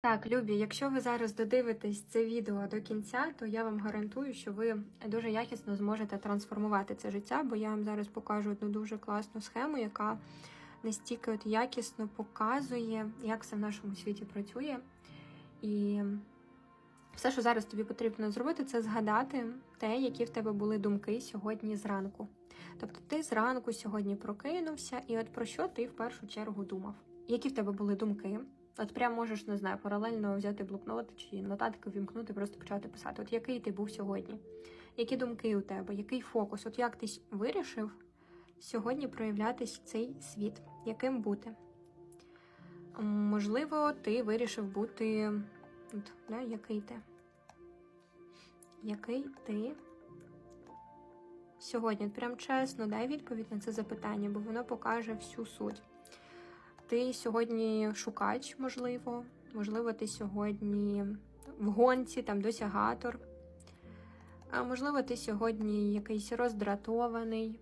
Так, любі, якщо ви зараз додивитесь це відео до кінця, то я вам гарантую, що ви дуже якісно зможете трансформувати це життя, бо я вам зараз покажу одну дуже класну схему, яка настільки от якісно показує, як все в нашому світі працює. І все, що зараз тобі потрібно зробити, це згадати те, які в тебе були думки сьогодні зранку. Тобто ти зранку сьогодні прокинувся, і от про що ти в першу чергу думав? Які в тебе були думки? От прям можеш, не знаю, паралельно взяти блокнот чи нотатки вімкнути, просто почати писати. От який ти був сьогодні? Які думки у тебе? Який фокус? От як ти вирішив сьогодні проявлятись цей світ? Яким бути? Можливо, ти вирішив бути. От, да, який ти? Який ти сьогодні? Прям чесно, дай відповідь на це запитання, бо воно покаже всю суть. Ти сьогодні шукач, можливо, можливо, ти сьогодні в гонці, там досягатор. А можливо, ти сьогодні якийсь роздратований,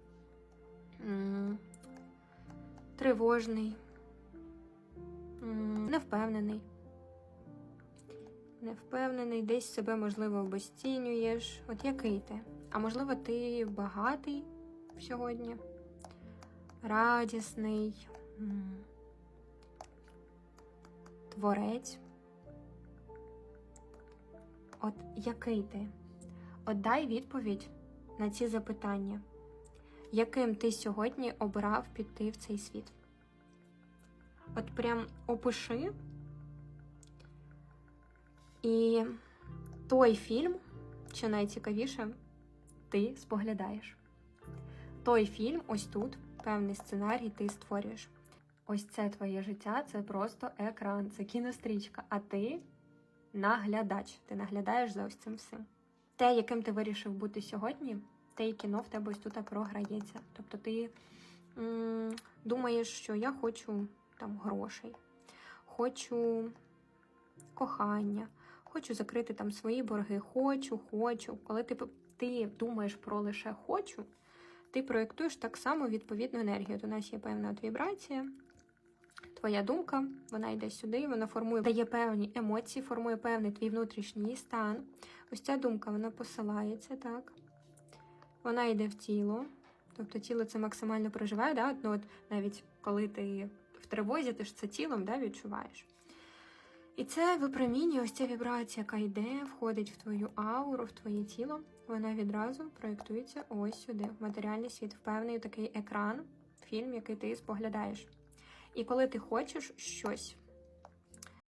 тривожний, невпевнений. Невпевнений, десь себе, можливо, обесцінюєш. От який ти? А можливо, ти багатий сьогодні, радісний. Творець. От який ти? От дай відповідь на ці запитання. Яким ти сьогодні обрав піти в цей світ? От прям опиши і той фільм, що найцікавіше, ти споглядаєш. Той фільм, ось тут, певний сценарій ти створюєш. Ось це твоє життя, це просто екран, це кінострічка, а ти наглядач. Ти наглядаєш за ось цим всім. Те, яким ти вирішив бути сьогодні, те і кіно в тебе ось тут програється. Тобто ти м- думаєш, що я хочу там грошей, хочу кохання, хочу закрити там свої борги, хочу, хочу. Коли ти, ти думаєш про лише хочу, ти проєктуєш так само відповідну енергію. От у нас є певна от вібрація, твоя думка, вона йде сюди, вона формує, дає певні емоції, формує певний твій внутрішній стан. Ось ця думка, вона посилається, так. Вона йде в тіло. Тобто тіло це максимально проживає, да? ну, от навіть коли ти в тривозі, ти ж це тілом да, відчуваєш. І це випромінює, ось ця вібрація, яка йде, входить в твою ауру, в твоє тіло, вона відразу проєктується ось сюди, в матеріальний світ, в певний такий екран, фільм, який ти споглядаєш. І коли ти хочеш щось,